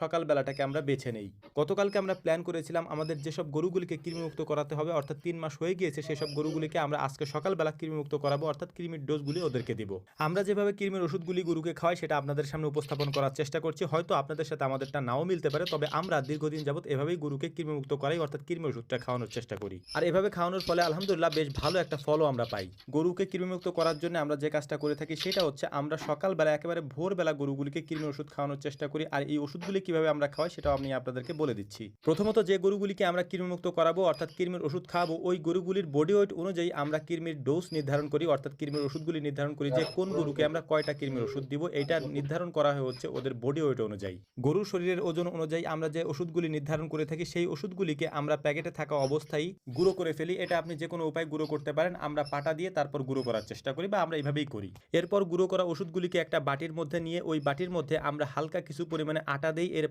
সকাল বেলাটাকে আমরা বেছে নেই। গতকালকে আমরা প্ল্যান করেছিলাম আমাদের যেসব গরুগুলিকে কৃমিমুক্ত করাতে হবে, অর্থাৎ তিন মাস হয়ে গিয়েছে সেসব গরুগুলিকে আমরা আজকে সকালবেলা কৃমিমুক্ত করাবো, অর্থাৎ কৃমির ডোজগুলি ওদেরকে দিব। আমরা যেভাবে কৃমির ওষুধগুলি গরুকে খাওয়াই সেটা আপনাদের সামনে উপস্থাপন করার চেষ্টা করছি। হয়তো আপনাদের সাথে আমাদেরটা নাও মিলতে পারে, তবে আমরা দীর্ঘদিন যাবত এভাবেই গরুকে কৃমিমুক্ত করাই, অর্থাৎ কৃমি ওষুধটা খাওয়ানোর চেষ্টা করি। আর এভাবে খাওয়ানোর ফলে আলহামদুলিল্লাহ বেশ ভালো একটা ফলও আমরা পাই। গরুকে কৃমিমুক্ত করার জন্য আমরা যে কাজটা করে থাকি সেটা হচ্ছে আমরা সকালবেলা একেবারে ভোরবেলা গরুগুলিকে কৃমি ওষুধ খাওয়ানোর চেষ্টা করি, আর এই ওষুধগুলি কীভাবে আমরা খাওয়াই সেটাও আমি আপনাদেরকে বলে দিচ্ছি। প্রথমত যে গরুগুলিকে আমরা কৃমিমুক্ত করাবো, অর্থাৎ কৃমির ওষুধ খাওয়াবো, ওই গরুগুলির বডি ওয়েট অনুযায়ী আমরা কৃমির ডোজ নির্ধারণ করি, অর্থাৎ কৃমির ওষুধগুলি নির্ধারণ করি যে কোন গরুকে আমরা কয়টা কৃমির ওষুধ দিব, এটা নির্ধারণ করা হচ্ছে ওদের বডি ওয়েট অনুযায়ী। গরুর শরীরের ওজন অনুযায়ী আমরা যে ওষুধগুলি নির্ধারণ করে থাকি, সেই ওষুধগুলিকে আমরা প্যাকেটে থাকা অবস্থায় গুঁড়ো করে ফেলি। এটা আপনি যে কোনো উপায় গুঁড়ো করতে পারেন, আমরা পাটা দিয়ে তারপর গুঁড়ো করার চেষ্টা করি বা আমরা এইভাবেই করি। এরপর গুঁড়ো করা ওষুধগুলিকে একটা বাটির মধ্যে নিয়ে, ওই বাটির মধ্যে আমরা হালকা কিছু পরিমাণে আটা দেই